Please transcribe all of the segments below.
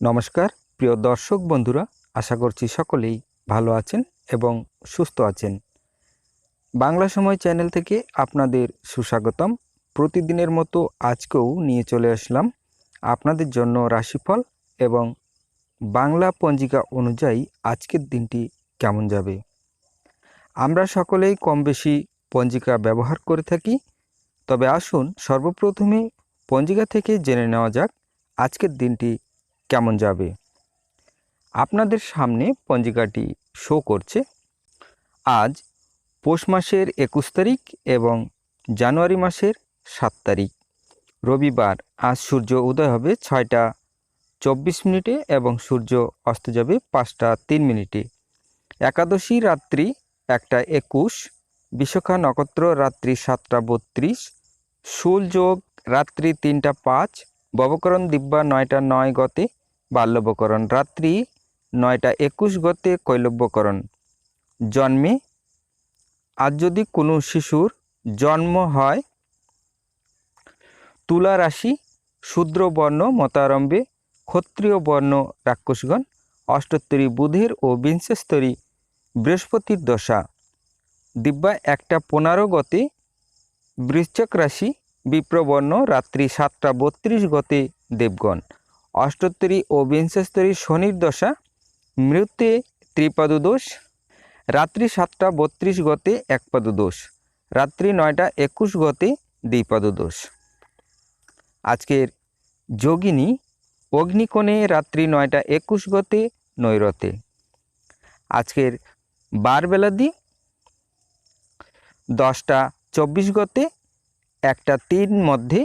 নমস্কার, প্রিয় দর্শক বন্ধুরা, আশা করছি সকলেই ভালো আছেন এবং সুস্থ আছেন। বাংলা সময় চ্যানেল থেকে আপনাদের সুস্বাগতম। প্রতিদিনের মতো আজকেও নিয়ে চলে আসলাম আপনাদের জন্য রাশিফল এবং বাংলা পঞ্জিকা অনুযায়ী আজকের দিনটি কেমন যাবে। আমরা সকলেই কম বেশি পঞ্জিকা ব্যবহার করে থাকি, তবে আসুন সর্বপ্রথমে পঞ্জিকা থেকে জেনে নেওয়া যাক আজকের দিনটি কেমন যাবে? আপনাদের সামনে পঞ্জিকাটি শো করছে। আজ পৌষ মাসের একুশ তারিখ এবং জানুয়ারি মাসের সাত তারিখ। রবিবার আজ সূর্য উদয় হবে ছয়টা চব্বিশ মিনিটে এবং সূর্য অস্ত যাবে পাঁচটা তিন মিনিটে। একাদশী রাত্রি একটা একুশ, বিশাখা নক্ষত্র রাত্রি সাতটা বত্রিশ, শুল যোগ রাত্রি তিনটা পাঁচ, ববকরণ দিব্যা নয়টা নয় গতে বাল্যবকরণ। রাত্রি নয়টা একুশ গতে কৈলব্যকরণ। জন্মে, আজ যদি কোনো শিশুর জন্ম হয়, তুলা রাশি, শূদ্র বর্ণ, মতারম্ভে ক্ষত্রিয় বর্ণ রাক্ষসগণ, অষ্টোত্তরী বুধের ও বিংশস্তরী বৃহস্পতির দশা। দিব্যা একটা পনেরো গতে বৃশ্চক রাশি, বিপ্রবর্ণ, রাত্রি সাতটা বত্রিশ গতে দেবগণ। অষ্টোত্তরী ও বিংশস্তরী শনির দশা, মৃত্যে ত্রিপাদদোষ, রাত্রি সাতটা বত্রিশ গতে একপাদদোষ, রাত্রি নয়টা একুশ গতে দ্বিপাদদোষ। আজকের যোগিনী অগ্নিকোণে রাত্রি নয়টা একুশ গতে নৈরতে আজকের বারবেলাদি দশটা চব্বিশ গতে একটা তিন মধ্যে।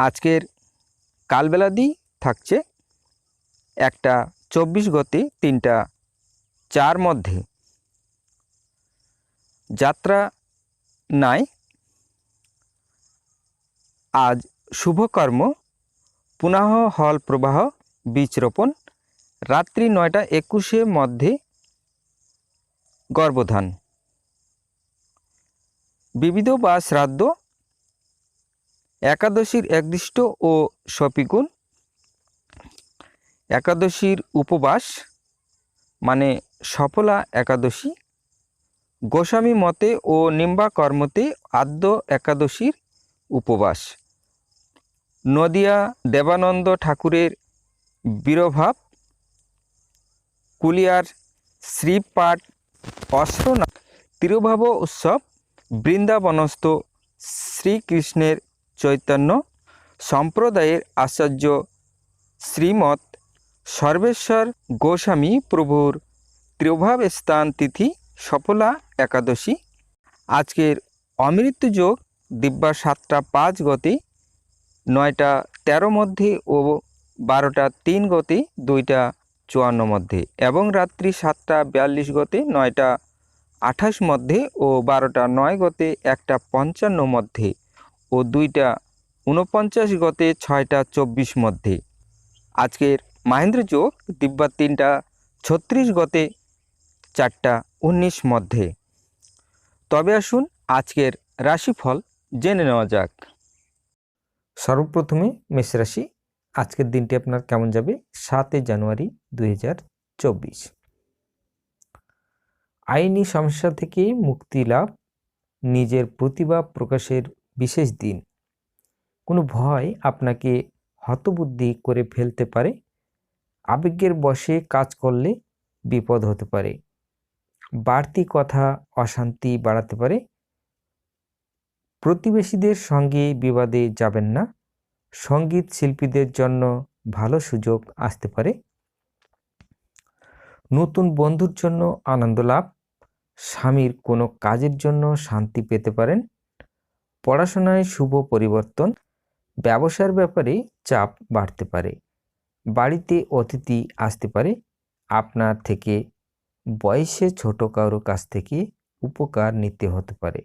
আজকের কালবেলাদি থাকছে একটা চব্বিশ গতি তিনটা চার মধ্যে। যাত্রা নাই। আজ শুভকর্ম। পুনঃ হল প্রবাহ, বীজ রোপণ। রাত্রি নয়টা একুশে মধ্যে গর্ভধান। বিবিধ বা শ্রাদ্ধ। একাদশীর একদৃষ্ট ও সপিগুণ। একাদশীর উপবাস মানে সফলা একাদশী। গোস্বামী মতে ও নিম্বা কর্মতে আদ্য একাদশীর উপবাস। নদিয়া দেবানন্দ ঠাকুরের বীরভাব, কুলিয়ার শ্রীপাঠ অস্ত্র তিরুভাব উৎসব, বৃন্দাবনস্থ শ্রীকৃষ্ণের চৈতন্য, সম্প্রদায়ের আচার্য শ্রীমৎ সর্বেশ্বর গোস্বামী প্রভুর ত্রিভাব স্থান তিথি সফলা একাদশী। আজকের অমৃত যোগ দিব্যা সাতটা পাঁচ গতি, নয়টা তেরো মধ্যে ও বারোটা তিন গতি, দুইটা চুয়ান্ন মধ্যে এবং রাত্রি সাতটা বিয়াল্লিশ গতে, নয়টা আঠাশ মধ্যে ও বারোটা নয় গতে, একটা পঞ্চান্ন মধ্যে ও দুইটা উনপঞ্চাশ গতে, ছয়টা চব্বিশ মধ্যে। আজকের মাহেন্দ্র যোগ দিব্যা তিনটা, ছত্রিশ গতে চারটা, উনিশ মধ্যে। তবে আসুন আজকের রাশিফল জেনে নেওয়া যাক। সর্বপ্রথমে মেষ রাশি, আজকের দিনটি আপনার কেমন যাবে? সাতই জানুয়ারি দুই হাজার চব্বিশ। আইনি সমস্যা থেকে মুক্তি লাভ নিজের প্রতিভা প্রকাশের বিশেষ দিন। কোনো ভয় আপনাকে হতবুদ্ধি করে ফেলতে পারে আবেগের বশে কাজ করলে বিপদ হতে পারে। বাড়তি কথা অশান্তি বাড়াতে পারে। প্রতিবেশীদের সঙ্গে বিবাদে যাবেন না। সংগীত শিল্পীদের জন্য ভালো সুযোগ আসতে পারে। নতুন বন্ধুর জন্য আনন্দ লাভ। স্বামীর কোনো কাজের জন্য শান্তি পেতে পারেন। পড়াশোনায় শুভ পরিবর্তন। ব্যবসার ব্যাপারে চাপ বাড়তে পারে। বাড়িতে অতিথি আসতে পারে, আপনার থেকে বয়সে ছোট কারও কাছ থেকে উপকার নিতে হতে পারে।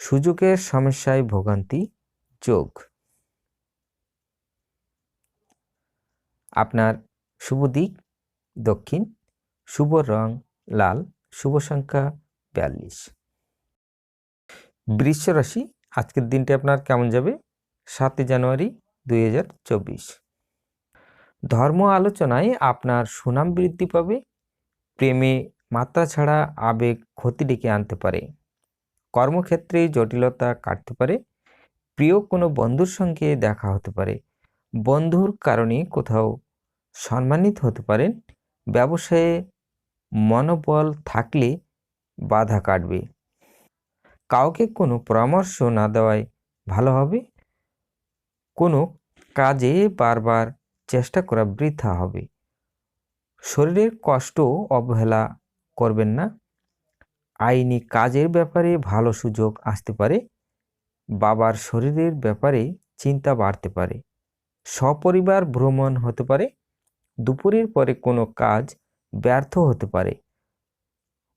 সুযোগের সমস্যায় ভোগান্তি, যোগ। আপনার শুভ দিক, দক্ষিণ, শুভ রং, লাল, শুভ সংখ্যা বিয়াল্লিশ। বৃশ্চ রাশি আজকের দিনটি আপনার কেমন যাবে? সাতই জানুয়ারি দুই হাজার চব্বিশ। ধর্ম আলোচনায় আপনার সুনাম বৃদ্ধি পাবে, প্রেমে মাত্রা ছাড়া আবেগ ক্ষতি ডেকে আনতে পারে, কর্মক্ষেত্রে জটিলতা কাটতে পারে, প্রিয় কোনো বন্ধুর সঙ্গে দেখা হতে পারে, বন্ধুর কারণে কোথাও সম্মানিত হতে পারেন, ব্যবসায়ে মনোবল থাকলে বাধা কাটবে। কাউকে কোনো পরামর্শ না দেওয়াই ভালো হবে, কোনো কাজে বারবার চেষ্টা করা বৃথা হবে। শরীরের কষ্ট অবহেলা করবেন না। আইনি কাজের ব্যাপারে ভালো সুযোগ আসতে পারে। বাবার শরীরের ব্যাপারে চিন্তা বাড়তে পারে। সপরিবার ভ্রমণ হতে পারে। দুপুরের পরে কোনো কাজ ব্যর্থ হতে পারে।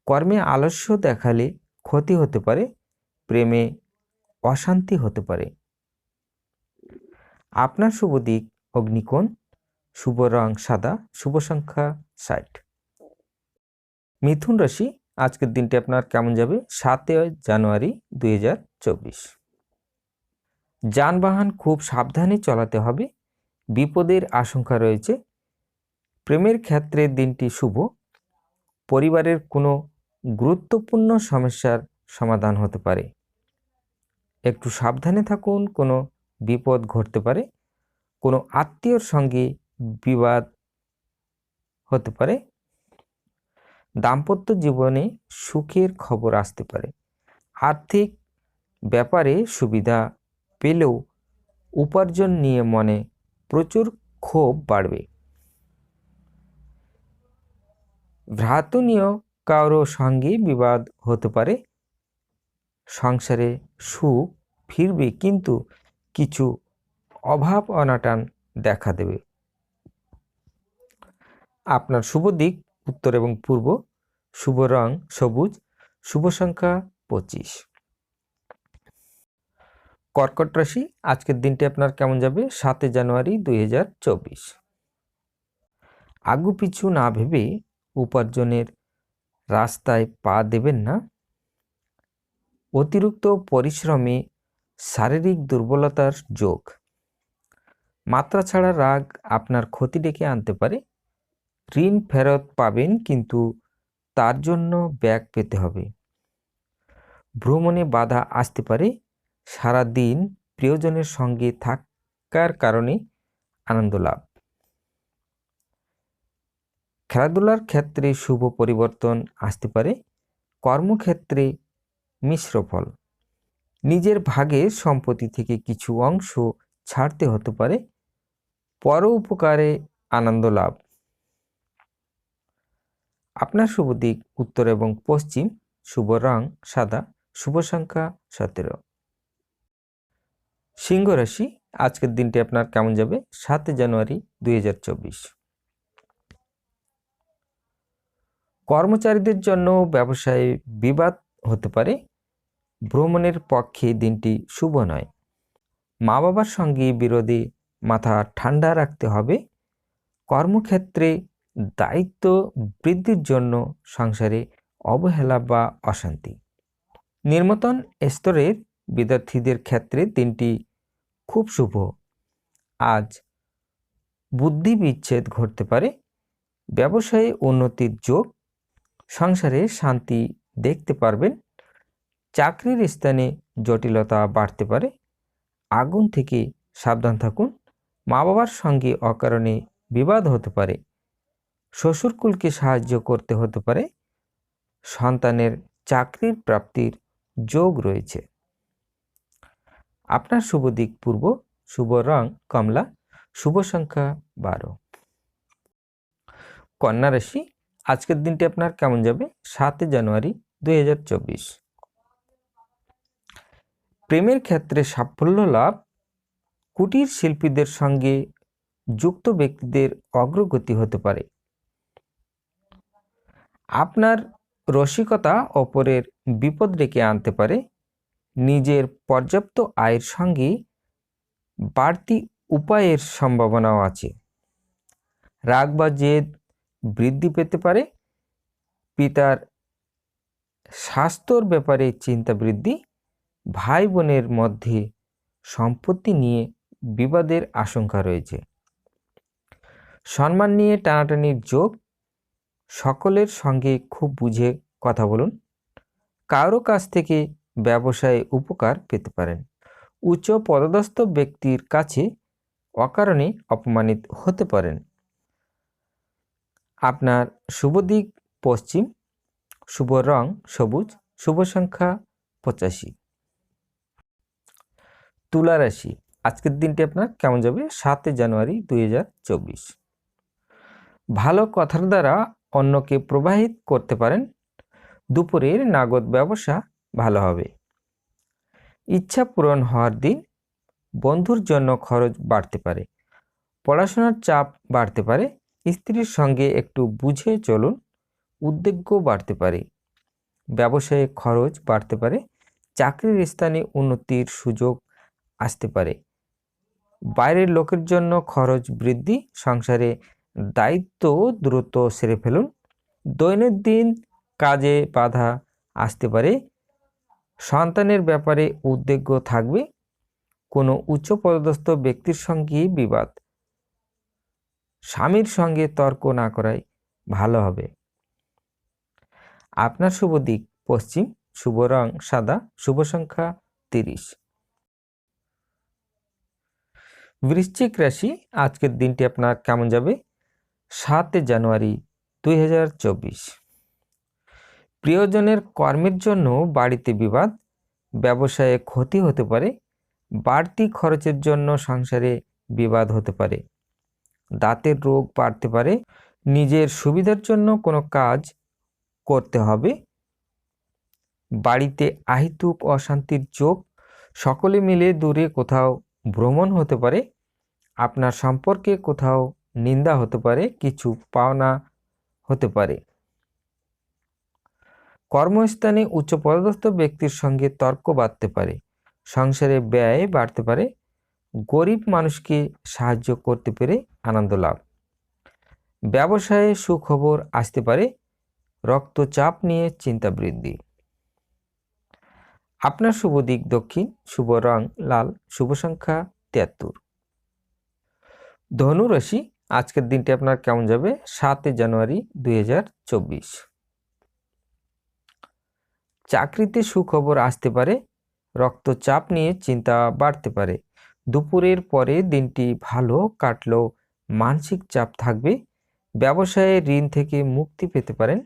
কর্মে আলস্য দেখালে ক্ষতি হতে পারে। প্রেমে অশান্তি হতে পারে। আপনার শুভ দিক, অগ্নিকোণ। শুভ রং সাদা, শুভ সংখ্যা ষাট। মিথুন রাশি, আজকের দিনটি আপনার কেমন যাবে? সাতই জানুয়ারি দুই হাজার চব্বিশ। যানবাহন খুব সাবধানে চালাতে হবে। বিপদের আশঙ্কা রয়েছে। প্রেমের ক্ষেত্রে দিনটি শুভ। পরিবারের কোনো গুরুত্বপূর্ণ সমস্যার সমাধান হতে পারে। একটু সাবধানে থাকুন, কোনো বিপদ ঘটতে পারে। কোনো আত্মীয়র সঙ্গে বিবাদ হতে পারে। দাম্পত্য জীবনে সুখের খবর আসতে পারে। আর্থিক ব্যাপারে সুবিধা পেলেও উপার্জন নিয়ে মনে প্রচুর ক্ষোভ বাড়বে। ভ্রাতনীয় কারও সঙ্গে বিবাদ হতে পারে। সংসারে সুখ ফিরবে, কিন্তু কিছু অভাব অনাটান দেখা দেবে। আপনার শুভ দিক, উত্তর এবং পূর্ব, শুভ রং সবুজ, শুভ সংখ্যা পঁচিশ। কর্কট রাশি, আজকের দিনটি আপনার কেমন যাবে? সাতই জানুয়ারি দুই হাজার চব্বিশ। আগু পিছু না ভেবে উপার্জনের রাস্তায় পা দেবেন না। অতিরিক্ত পরিশ্রমে শারীরিক দুর্বলতার যোগ। মাত্রা ছাড়া রাগ আপনার ক্ষতি ডেকে আনতে পারে। ঋণ ফেরত পাবেন, কিন্তু তার জন্য ব্যাগ পেতে হবে। ভ্রমণে বাধা আসতে পারে। সারা দিন প্রিয়জনের সঙ্গে থাকার কারণে আনন্দ লাভ। খেলাধুলার ক্ষেত্রে শুভ পরিবর্তন আসতে পারে। কর্মক্ষেত্রে মিশ্র ফল। নিজের ভাগের সম্পত্তি থেকে কিছু অংশ ছাড়তে হতে পারে। পর উপকারে আনন্দ লাভ। আপনার শুভ দিক উত্তর এবং পশ্চিম, শুভ রং সাদা, শুভ সংখ্যা সতেরো। সিংহ রাশি, আজকের দিনটি আপনার কেমন যাবে? সাতই জানুয়ারি দুই হাজার চব্বিশ। কর্মচারীদের জন্য ব্যবসায় বিবাদ হতে পারে। ভ্রমণের পক্ষে দিনটি শুভ নয়। মা বাবার সঙ্গে বিরোধী মাথা ঠান্ডা রাখতে হবে। কর্মক্ষেত্রে দায়িত্ব বৃদ্ধির জন্য সংসারে অবহেলা বা অশান্তি। নির্মতন স্তরের বিদ্যার্থীদের ক্ষেত্রে দিনটি খুব শুভ। আজ বুদ্ধি বিচ্ছেদ ঘটতে পারে, ব্যবসায়ে উন্নতির যোগ, সংসারে শান্তি দেখতে পারবেন, চাকরির স্থানে জটিলতা বাড়তে পারে, আগুন থেকে সাবধান থাকুন মা বাবার সঙ্গে অকারণে বিবাদ হতে পারে। শ্বশুরকুলকে সাহায্য করতে হতে পারে। সন্তানের চাকরির প্রাপ্তির যোগ রয়েছে। আপনার শুভ দিক পূর্ব, শুভ রং, কমলা, শুভ সংখ্যা বারো। কন্যা রাশি, আজকের দিনটি আপনার কেমন যাবে? সাতই জানুয়ারি দুই হাজার চব্বিশ। প্রেমের ক্ষেত্রে সাফল্য লাভ, কুটির শিল্পীদের সঙ্গে যুক্ত ব্যক্তিদের অগ্রগতি হতে পারে। আপনার রসিকতা অপরের বিপদ ডেকে আনতে পারে। নিজের পর্যাপ্ত আয়ের সঙ্গে বাড়তি উপায়ের সম্ভাবনাও আছে। রাগ বা জেদ বৃদ্ধি পেতে পারে। পিতার স্বাস্থ্যর ব্যাপারে চিন্তা বৃদ্ধি। ভাই বোনের মধ্যে সম্পত্তি নিয়ে বিবাদের আশঙ্কা রয়েছে। সম্মান নিয়ে টানাটানির যোগ সকলের সঙ্গে খুব বুঝে কথা বলুন। কারও কাছ থেকে ব্যবসায় উপকার পেতে পারেন। উচ্চ পদস্থ ব্যক্তির কাছে অকারণে অপমানিত হতে পারেন। আপনার শুভ দিক পশ্চিম, শুভ রং সবুজ, শুভ সংখ্যা পঁচাশি। তুলা রাশি, আজকের দিনটি আপনার কেমন যাবে? সাতই জানুয়ারি দুই হাজার চব্বিশ। ভালো কথার দ্বারা অন্যকে প্রবাহিত করতে পারেন, দুপুরের নাগদ ব্যবসা ভালো হবে। ইচ্ছা পূরণ হওয়ার দিন বন্ধুর জন্য খরচ বাড়তে পারে, পড়াশোনার চাপ বাড়তে পারে, স্ত্রীর সঙ্গে একটু বুঝে চলুন উদ্বেগ বাড়তে পারে, ব্যবসায়ে খরচ বাড়তে পারে, চাকরির স্থানে উন্নতির সুযোগ আসতে পারে। বাইরের লোকের জন্য খরচ বৃদ্ধি, সংসারে দায়িত্ব দ্রুত সেরে ফেলুন। দৈনন্দিন কাজে বাধা আসতে পারে। সন্তানের ব্যাপারে উদ্বেগ থাকবে। কোনো উচ্চপদস্থ ব্যক্তির সঙ্গে বিবাদ। স্বামীর সঙ্গে তর্ক না করাই ভালো হবে। আপনার শুভ দিক, পশ্চিম, শুভ রং, সাদা, শুভ সংখ্যা তিরিশ। বৃশ্চিক রাশি, আজকের দিনটি আপনার কেমন যাবে? সাতে জানুয়ারি দুই হাজার চব্বিশ। প্রিয়জনের কর্মের জন্য বাড়িতে বিবাদ, ব্যবসায়ে ক্ষতি হতে পারে, বাড়তি খরচের জন্য সংসারে বিবাদ হতে পারে, দাঁতের রোগ বাড়তে পারে, নিজের সুবিধার জন্য কোনো কাজ করতে হবে, বাড়িতে আহিতুক অশান্তির যোগ, সকলে মিলে দূরে কোথাও ভ্রমণ হতে পারে, আপনার সম্পর্কে কোথাও নিন্দা হতে পারে, কিছু পাওনা হতে পারে। কর্মস্থানে উচ্চপদস্থ ব্যক্তির সঙ্গে তর্ক বাড়তে পারে, সংসারে ব্যয় বাড়তে পারে, গরিব মানুষকে সাহায্য করতে পেরে আনন্দ লাভ। ব্যবসায়ে সুখবর আসতে পারে, রক্তচাপ নিয়ে চিন্তা বৃদ্ধি। আপনার শুভ দিক দক্ষিণ, শুভ রং লাল, শুভ সংখ্যা তিয়াত্তর। ধনু রাশি আজকের দিনটি আপনার কেমন যাবে? সাতই জানুয়ারি দুই হাজার চব্বিশ। চাকরিতে সুখবর আসতে পারে, রক্তচাপ নিয়ে চিন্তা বাড়তে পারে। দুপুরের পরে দিনটি ভালো কাটলেও মানসিক চাপ থাকবে, ব্যবসায়ে ঋণ থেকে মুক্তি পেতে পারেন,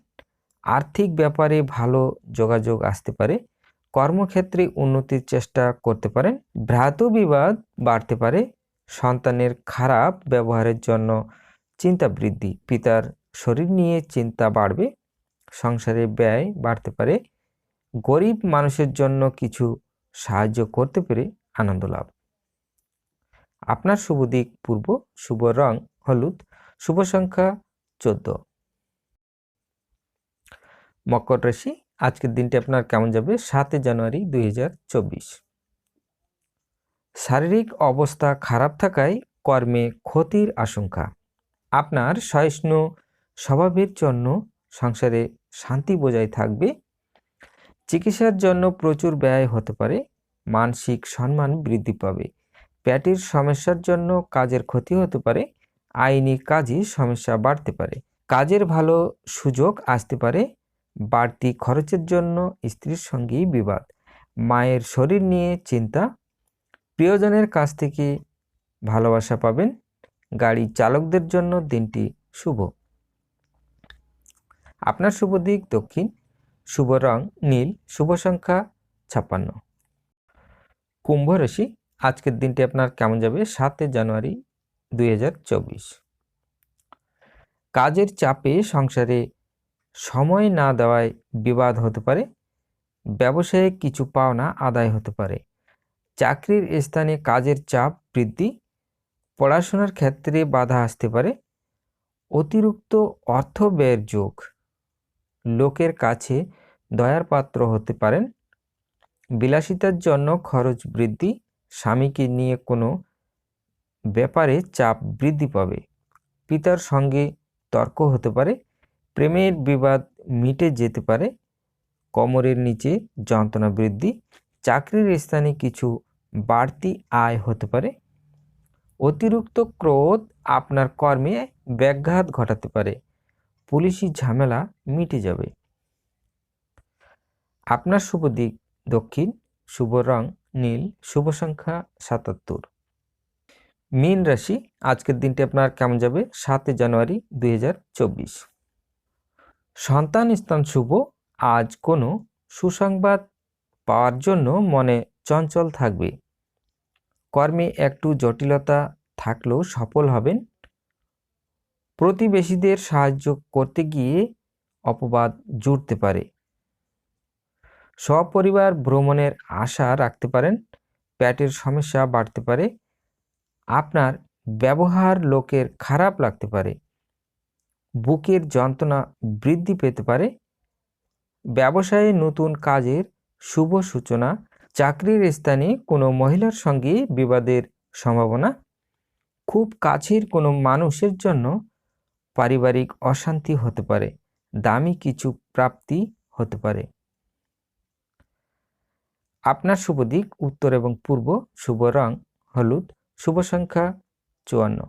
আর্থিক ব্যাপারে ভালো যোগাযোগ আসতে পারে, কর্মক্ষেত্রে উন্নতির চেষ্টা করতে পারেন ভ্রাত বিবাদ বাড়তে পারে সন্তানের খারাপ ব্যবহারের জন্য চিন্তা বৃদ্ধি। পিতার শরীর নিয়ে চিন্তা বাড়বে, সংসারে ব্যয় বাড়তে পারে, গরিব মানুষের জন্য কিছু সাহায্য করতে পেরে আনন্দ লাভ। আপনার শুভ দিক, পূর্ব শুভ রং, হলুদ, শুভ সংখ্যা চোদ্দ। মকর রাশি, আজকের দিনটি আপনার কেমন যাবে? সাতই জানুয়ারি দুই হাজার চব্বিশ। শারীরিক অবস্থা খারাপ থাকায় কর্মে ক্ষতির আশঙ্কা। আপনার সহিষ্ণু স্বভাবের জন্য সংসারে শান্তি বজায় থাকবে। চিকিৎসার জন্য প্রচুর ব্যয় হতে পারে। মানসিক সম্মান বৃদ্ধি পাবে। প্যাটির সমস্যার জন্য কাজের ক্ষতি হতে পারে। আইনি কাজে সমস্যা বাড়তে পারে। কাজের ভালো সুযোগ আসতে পারে। বাড়তি খরচের জন্য স্ত্রীর সঙ্গেই বিবাদ। মায়ের শরীর নিয়ে চিন্তা প্রিয়জনের কাছ থেকে ভালোবাসা পাবেন গাড়ি চালকদের জন্য দিনটি শুভ। আপনার শুভ দিক দক্ষিণ, শুভ রং নীল, শুভ সংখ্যা ছাপ্পান্ন। কুম্ভ রাশি, আজকের দিনটি আপনার কেমন যাবে? সাতই জানুয়ারি দুই হাজার চব্বিশ। কাজের চাপে সংসারে সময় না দেওয়ায় বিবাদ হতে পারে, ব্যবসায়ে কিছু পাওনা আদায় হতে পারে। চাকরির স্থানে কাজের চাপ বৃদ্ধি, পড়াশোনার ক্ষেত্রে বাধা আসতে পারে, অতিরিক্ত অর্থ ব্যয়ের যোগ, লোকের কাছে দয়ার পাত্র হতে পারেন, বিলাসিতার জন্য খরচ বৃদ্ধি, স্বামীকে নিয়ে কোনো ব্যাপারে চাপ বৃদ্ধি পাবে, পিতার সঙ্গে তর্ক হতে পারে, প্রেমের বিবাদ মিটে যেতে পারে, কোমরের নিচে যন্ত্রণা বৃদ্ধি, চাকরির স্থানে কিছু বাড়তি আয় হতে পারে। অতিরিক্ত ক্রোধ আপনার কর্মে ব্যাঘাত ঘটাতে পারে। পুলিশি ঝামেলা মিটে যাবে। আপনার শুভ দিক দক্ষিণ, শুভ রং নীল, শুভ সংখ্যা সাতাত্তর। মীন রাশি, আজকের দিনটি আপনার কেমন যাবে? সাতই জানুয়ারি দুই হাজার চব্বিশ। সন্তান স্থান শুভ, আজ কোনো সুসংবাদ পাওয়ার জন্য মনে চঞ্চল থাকবে। কর্মে একটু জটিলতা থাকলেও সফল হবেন। প্রতিবেশীদের সাহায্য করতে গিয়ে অপবাদ জুড়তে পারে। সপরিবার ভ্রমণের আশা রাখতে পারেন প্যাটের সমস্যা বাড়তে পারে, আপনার ব্যবহার লোকের খারাপ লাগতে পারে, বুকের যন্ত্রণা বৃদ্ধি পেতে পারে, ব্যবসায়ে নতুন কাজের শুভ সূচনা চাকরির স্থানে কোনো মহিলার সঙ্গে বিবাদের সম্ভাবনা? খুব কাছের কোনো মানুষের জন্য পারিবারিক অশান্তি হতে পারে, দামি কিছু প্রাপ্তি হতে পারে। আপনার শুভ দিক, উত্তর এবং পূর্ব শুভ রং, হলুদ, শুভ সংখ্যা চুয়ান্ন।